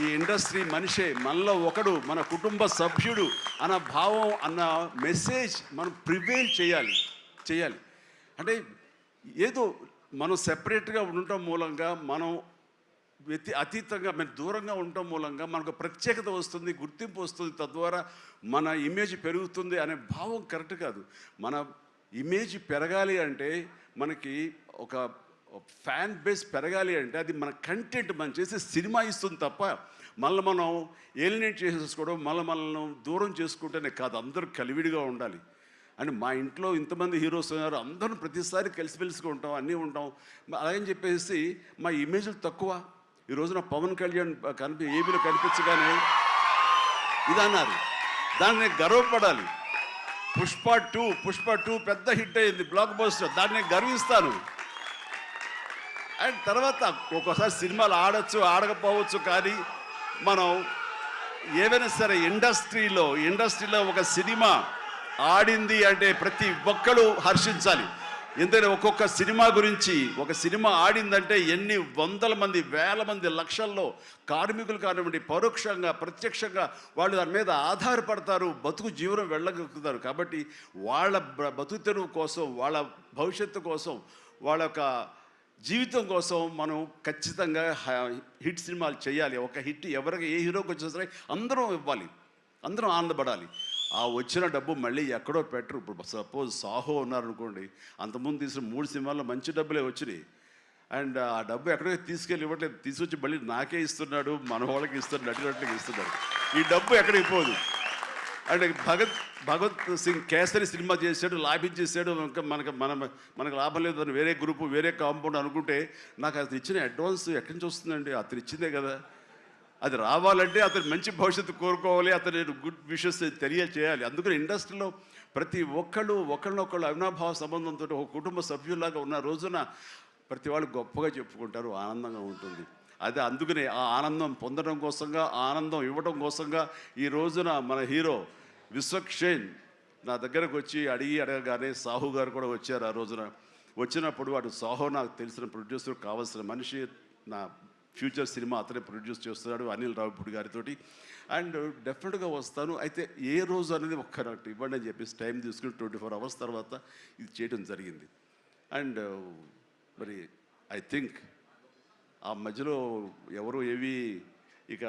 ఈ ఇండస్ట్రీ మనిషే మనలో ఒకడు మన కుటుంబ సభ్యుడు అన్న భావం అన్న మెసేజ్ మనం ప్రివేల్ చేయాలి చేయాలి. అంటే ఏదో మనం సెపరేట్గా ఉండటం మూలంగా మనం వ్యతి అతీతంగా మన దూరంగా ఉండటం మూలంగా మనకు ప్రత్యేకత వస్తుంది గుర్తింపు వస్తుంది తద్వారా మన ఇమేజ్ పెరుగుతుంది అనే భావం కరెక్ట్ కాదు. మన ఇమేజ్ పెరగాలి అంటే మనకి ఒక ఫ్యాన్ బేస్ పెరగాలి అంటే అది మన కంటెంట్ మనం చేసే సినిమా ఇస్తుంది తప్ప మళ్ళీ మనం ఏలినేట్ చేసేసుకోవడం మళ్ళీ మనల్ని దూరం చేసుకుంటేనే కాదు అందరూ కలివిడిగా ఉండాలి. అని మా ఇంట్లో ఇంతమంది హీరోస్ ఉన్నారు అందరం ప్రతిసారి కలిసిమెలిసిగా ఉంటాం అన్నీ ఉంటాం. అలాగని చెప్పేసి మా ఇమేజ్లు తక్కువ. ఈ రోజున పవన్ కళ్యాణ్ కనిపి ఏబీలో కనిపించగానే ఇది అన్నారు దాన్ని గర్వపడాలి. పుష్ప టూ పుష్ప టూ పెద్ద హిట్ అయింది బ్లాక్ బస్టర్. దాన్ని గర్విస్తాను. అండ్ తర్వాత ఒక్కోసారి సినిమాలు ఆడచ్చు ఆడకపోవచ్చు కానీ మనం ఏవైనా సరే ఇండస్ట్రీలో ఇండస్ట్రీలో ఒక సినిమా ఆడింది అంటే ప్రతి ఒక్కరు హర్షించాలి. ఎందుకంటే ఒక్కొక్క సినిమా గురించి ఒక సినిమా ఆడిందంటే ఎన్ని వందల మంది వేల మంది లక్షల్లో కార్మికులు కానివ్వండి పరోక్షంగా ప్రత్యక్షంగా వాళ్ళు దాని మీద ఆధారపడతారు బతుకు జీవనం వెళ్ళగలుగుతారు. కాబట్టి వాళ్ళ బ్ర- బతుకు తెరువు కోసం వాళ్ళ భవిష్యత్తు కోసం వాళ్ళ యొక్క జీవితం కోసం మనం ఖచ్చితంగా హిట్ సినిమాలు చేయాలి. ఒక హిట్ ఎవరికి ఏ హీరోకి వచ్చినా సరే అందరం ఇవ్వాలి. అందరం ఆనందపడాలి. ఆ వచ్చిన డబ్బు మళ్ళీ ఎక్కడో పెట్టరు. ఇప్పుడు సపోజ్ సాహో ఉన్నారనుకోండి అంతకుముందు తీసిన మూడు సినిమాల్లో మంచి డబ్బులే వచ్చినాయి. అండ్ ఆ డబ్బు ఎక్కడికి తీసుకెళ్ళి ఇవ్వట్లేదు. తీసుకొచ్చి మళ్ళీ నాకే ఇస్తున్నాడు మన వాళ్ళకి ఇస్తున్నాడు నటినట్లకి ఇస్తున్నాడు. ఈ డబ్బు ఎక్కడికి పోదు. అంటే భగత్ భగత్ సింగ్ కేసరి సినిమా చేశాడు లాభించేసాడు ఇంకా మనకు మన మనకు లాభం లేదు అని వేరే గ్రూపు వేరే కాంపౌండ్ అనుకుంటే నాకు అతను ఇచ్చిన అడ్వాన్స్ ఎక్కడి నుంచి వస్తుందండి? అతను ఇచ్చిందే కదా. అది రావాలంటే అతను మంచి భవిష్యత్తు కోరుకోవాలి అతను గుడ్ విషెస్ తెలియచేయాలి అందుకని ఇండస్ట్రీలో ప్రతి ఒక్కళ్ళు ఒకళ్ళనొకళ్ళు అవినాభావ సంబంధంతో ఒక కుటుంబ సభ్యుల్లాగా ఉన్న రోజున ప్రతి వాళ్ళు గొప్పగా చెప్పుకుంటారు ఆనందంగా ఉంటుంది. అదే అందుకనే ఆ ఆనందం పొందడం కోసంగా ఆనందం ఇవ్వడం కోసంగా ఈ రోజున మన హీరో విశ్వక్షేన్ నా దగ్గరకు వచ్చి అడిగి అడగగానే సాహు గారు కూడా వచ్చారు ఆ రోజున. వచ్చినప్పుడు వాడు సాహో నాకు తెలిసిన ప్రొడ్యూసర్ కావాల్సిన మనిషి నా ఫ్యూచర్ సినిమా అతనే ప్రొడ్యూస్ చేస్తున్నాడు అనిల్ రావుపూడి గారితోటి. అండ్ డెఫినెట్గా వస్తాను. అయితే ఏ రోజు అనేది ఒక్క నాకు ఇవ్వండి అని చెప్పేసి టైం తీసుకుని ట్వంటీ ఫోర్ అవర్స్ తర్వాత ఇది చేయడం జరిగింది. అండ్ మరి ఐ థింక్ ఆ మధ్యలో ఎవరు ఏవి ఇక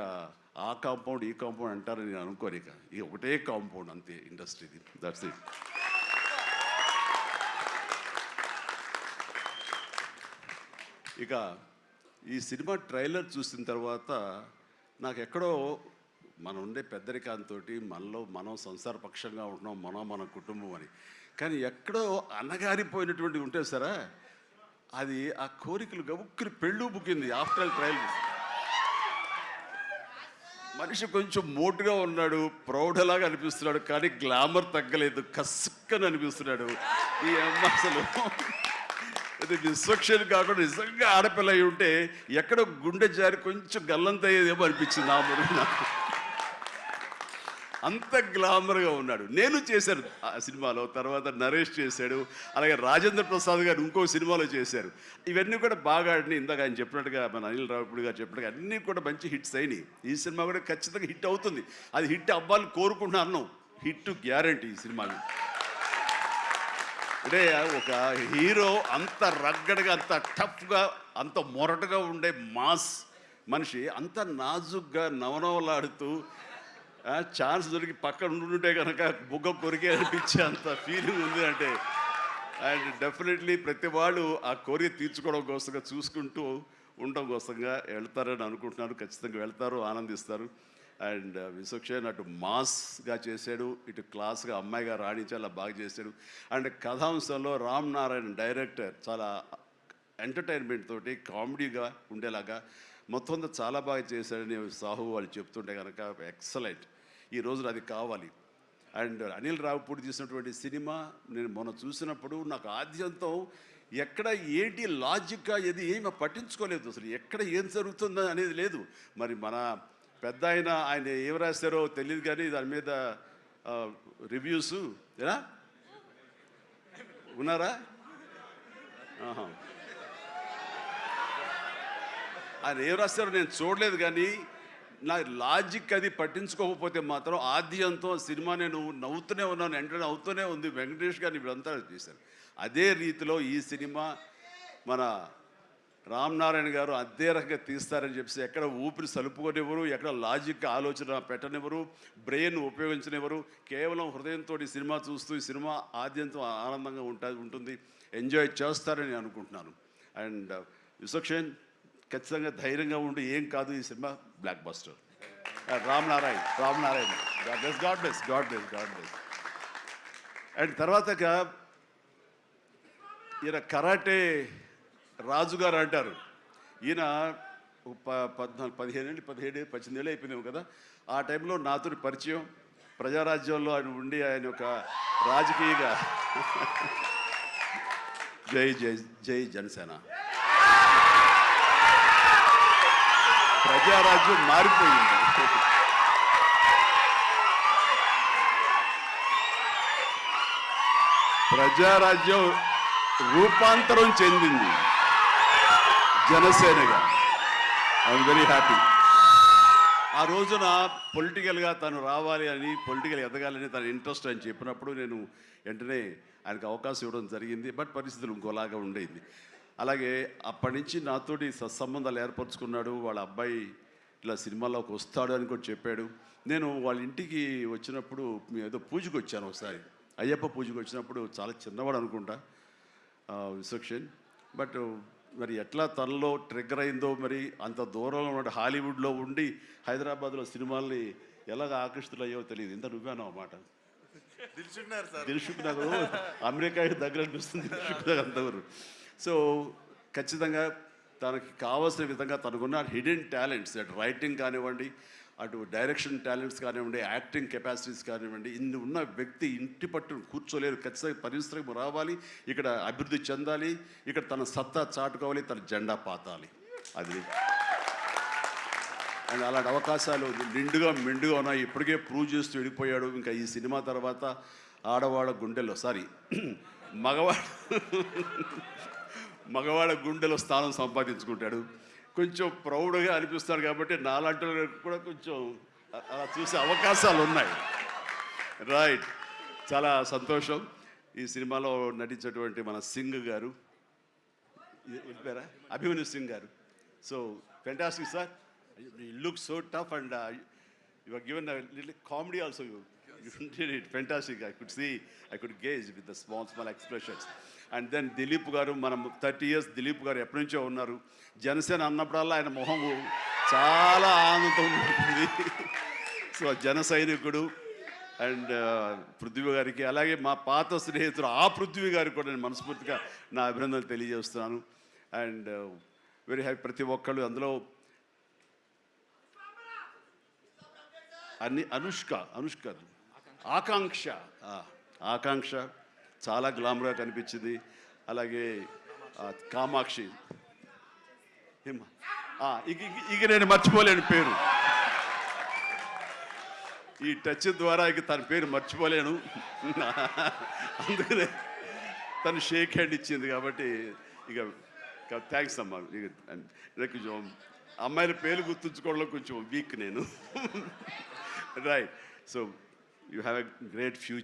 ఆ కాంపౌండ్ ఈ కాంపౌండ్ అంటారని నేను అనుకోను ఇక. ఇక ఒకటే కాంపౌండ్ అంతే ఇండస్ట్రీది. దట్స్ ఇట్ ఇక ఈ సినిమా ట్రైలర్ చూసిన తర్వాత నాకు ఎక్కడో మనం ఉండే పెద్దరికంతో మనలో మనం సంసార పక్షంగా ఉంటున్నాం మనం మన కుటుంబం అని. కానీ ఎక్కడో అన్నగారిపోయినటువంటి ఉంటే సరే అది ఆ కోరికలు గబుక్కుని పెళ్ళు బుక్కింది ఆఫ్టర్ ట్రయల్ మనిషి కొంచెం మోటుగా ఉన్నాడు ప్రౌఢలాగా అనిపిస్తున్నాడు కానీ గ్లామర్ తగ్గలేదు కసుక్కని అనిపిస్తున్నాడు. ఈ అమ్మ అసలు అది విశ్వక్షేణి కాకుండా నిజంగా ఆడపిల్ల అయి ఉంటే ఎక్కడో గుండె జారి కొంచెం గల్లంత అయ్యేదేమో అనిపించింది ఆ మురుగు నాకు. అంత గ్లామర్గా ఉన్నాడు. నేను చేశాను. ఆ సినిమాలో తర్వాత నరేష్ చేశాడు అలాగే రాజేంద్ర ప్రసాద్ గారు ఇంకో సినిమాలో చేశారు. ఇవన్నీ కూడా బాగా ఆడినాయి. ఇందాక ఆయన చెప్పినట్టుగా మన అనిల్ రావుడు గారు చెప్పినట్టుగా అన్నీ కూడా మంచి హిట్స్ అయినాయి. ఈ సినిమా కూడా ఖచ్చితంగా హిట్ అవుతుంది. అది హిట్ అవ్వాలని కోరుకుంటున్నాను హిట్ గ్యారంటీ ఈ సినిమాని అంటే ఒక హీరో అంత రగ్గడగా అంత టఫ్గా అంత మొరటగా ఉండే మాస్ మనిషి అంత నాజుగ్గా నవనవలాడుతూ ఛాన్స్ దొరికి పక్కన ఉండుంటే కనుక బుగ్గ కొరికే అనిపించే అంత ఫీలింగ్ ఉంది అంటే అండ్ డెఫినెట్లీ ప్రతి వాళ్ళు ఆ కోరిక తీర్చుకోవడం కోసంగా చూసుకుంటూ ఉండడం కోసంగా వెళ్తారని అనుకుంటున్నారు. ఖచ్చితంగా వెళ్తారు ఆనందిస్తారు. అండ్ uh, విశ్వక్షేన్ అటు మాస్గా చేశాడు ఇటు క్లాస్గా అమ్మాయిగా రాణించేలా బాగా చేశాడు. అండ్ కథాంశంలో రామ్ నారాయణ డైరెక్టర్ చాలా ఎంటర్టైన్మెంట్ తోటి కామెడీగా ఉండేలాగా మొత్తం అంతా చాలా బాగా చేశాడని సాహు వాళ్ళు చెప్తుంటే కనుక ఎక్సలెంట్ ఈ రోజున అది కావాలి. అండ్ అనిల్ రావుపూడి తీసినటువంటి సినిమా నేను మొన్న చూసినప్పుడు నాకు ఆద్యంతం ఎక్కడ ఏంటి లాజిక్గా ఏది ఏమి పట్టించుకోలేదు అసలు. ఎక్కడ ఏం జరుగుతుందో అనేది లేదు. మరి మన పెద్ద ఆయన ఆయన ఏం రాశారో తెలియదు కానీ దాని మీద రివ్యూస్ ఏనా? ఉన్నారా? ఆహా. ఆయన ఏం రాశారో నేను చూడలేదు కానీ నా లాజిక్ అది పట్టించుకోకపోతే మాత్రం ఆద్యంతో సినిమా నేను నవ్వుతూనే ఉన్నాను ఎంటర్ అవుతూనే ఉంది. వెంకటేష్ గారిని ఇప్పుడంతా చూశాను అదే రీతిలో ఈ సినిమా మన రామ్ నారాయణ గారు అదే రకంగా తీస్తారని చెప్పేసి ఎక్కడ ఊపిరి సలుపుకొనివ్వరు ఎక్కడ లాజిక్ ఆలోచన పెట్టనివ్వరు బ్రెయిన్ ఉపయోగించనివ్వరు. కేవలం హృదయంతో ఈ సినిమా చూస్తూ ఈ సినిమా ఆద్యంతో ఆనందంగా ఉంటా ఉంటుంది. ఎంజాయ్ చేస్తారని అనుకుంటున్నాను. అండ్ uh, విశ్వక్షేన్ ఖచ్చితంగా ధైర్యంగా ఉండి ఏం కాదు ఈ cinema blockbuster. Ram Narayan Ram Narayan. God bless god bless god bless god bless and తర్వాతగా ఈయన కరాటే రాజుగారు అంటారు. ఈయన ప పద్నాలుగు పదిహేను ఏళ్ళు పదిహేడు పద్దెనిమిది ఏళ్ళు అయిపోయినావు కదా. ఆ టైంలో నాతో పరిచయం ప్రజారాజ్యంలో ఆయన ఉండి ఆయన ఒక రాజకీయగా. జై జై జై జనసేన. ప్రజారాజ్యం మారిపోయింది. ప్రజారాజ్యం రూపాంతరం చెందింది జనసేనగా. ఐఎమ్ వెరీ హ్యాపీ ఆ రోజున పొలిటికల్గా తను రావాలి అని పొలిటికల్ ఎదగాలని తన ఇంట్రెస్ట్ అని చెప్పినప్పుడు నేను వెంటనే ఆయనకు అవకాశం ఇవ్వడం జరిగింది. బట్ పరిస్థితులు ఇంకోలాగా ఉండేది. అలాగే అప్పటి నుంచి నాతోటి సత్సంబంధాలు ఏర్పరచుకున్నాడు. వాళ్ళ అబ్బాయి ఇట్లా సినిమాలోకి వస్తాడు అని కూడా చెప్పాడు. నేను వాళ్ళ ఇంటికి వచ్చినప్పుడు ఏదో పూజకు వచ్చాను ఒకసారి. అయ్యప్ప పూజకు వచ్చినప్పుడు చాలా చిన్నవాడు అనుకుంటా విసక్షన్ బట్ మరి ఎట్లా తనలో ట్రిగ్గర్ అయిందో మరి అంత దూరంలో ఉన్న హాలీవుడ్లో ఉండి హైదరాబాద్లో సినిమాల్ని ఎలాగ ఆకర్షితులయ్యో తెలియదు. ఇంత నువ్వేనో మాట? దిల్షుక్ నగర్ అమెరికా దగ్గర అనిపిస్తుంది. దిల్షుక్ నగర్ అంతవరకు. సో ఖచ్చితంగా తనకి కావాల్సిన విధంగా తనకున్న హిడెన్ టాలెంట్స్ అటు రైటింగ్ కానివ్వండి అటు డైరెక్షన్ టాలెంట్స్ కానివ్వండి యాక్టింగ్ కెపాసిటీస్ కానివ్వండి ఇన్ని ఉన్న వ్యక్తి ఇంటి పట్టు కూర్చోలేరు. ఖచ్చితంగా పరిశ్రమ రావాలి ఇక్కడ అభివృద్ధి చెందాలి ఇక్కడ తన సత్తా చాటుకోవాలి తన జెండా పాతాలి. అది. అండ్ అలాంటి అవకాశాలు నిండుగా మెండుగా ఉన్నాయి. ఇప్పటికే ప్రూవ్ చేస్తూ వెళ్ళిపోయాడు. ఇంకా ఈ సినిమా తర్వాత ఆడవాళ్ళ గుండెల్లో సారీ మగవాడ మగవాళ్ళ గుండెలో స్థానం సంపాదించుకుంటాడు. కొంచెం ప్రౌడ్గా అనిపిస్తాడు కాబట్టి నాలాంటి కూడా కొంచెం అలా చూసే అవకాశాలు ఉన్నాయి. రైట్ చాలా సంతోషం. ఈ సినిమాలో నటించేటువంటి మన సింగ్ గారు. వెళ్ళిపోయారా Abhimanyu Singh garu. So fantastic sir look so tough and your given little comedy also you you it fantastic I could see I could gauge with the small small expressions and then Dilip garu మనం thirty years Dilip గారు ఎప్పటి నుంచో ఉన్నారు. జనసేన అన్నప్పుడల్లా ఆయన మొహం చాలా ఆనందం ఉంటుంది. సో జన సైనికుడు అండ్ పృథ్వీ గారికి అలాగే మా పాత స్నేహితుడు ఆ పృథ్వీ గారికి కూడా నేను మనస్ఫూర్తిగా నా అభినందనలు తెలియజేస్తున్నాను. అండ్ వెరీ హ్యాపీ ప్రతి ఒక్కళ్ళు అందులో. అన్ని అనుష్క అనుష్క. ఆకాంక్ష. ఆకాంక్ష చాలా గ్లామర్గా కనిపించింది. అలాగే కామాక్షి. ఇక ఇక- నేను మర్చిపోలేను పేరు. ఈ టచ్ ద్వారా ఇక తన పేరు మర్చిపోలేను. అందుకనే తను షేక్ హ్యాండ్ ఇచ్చింది కాబట్టి ఇక థ్యాంక్స్ అమ్మా. ఇక ఇక కొంచెం అమ్మాయిల పేర్లు గుర్తుంచుకోవడంలో కొంచెం వీక్ నేను. Right so you have a great future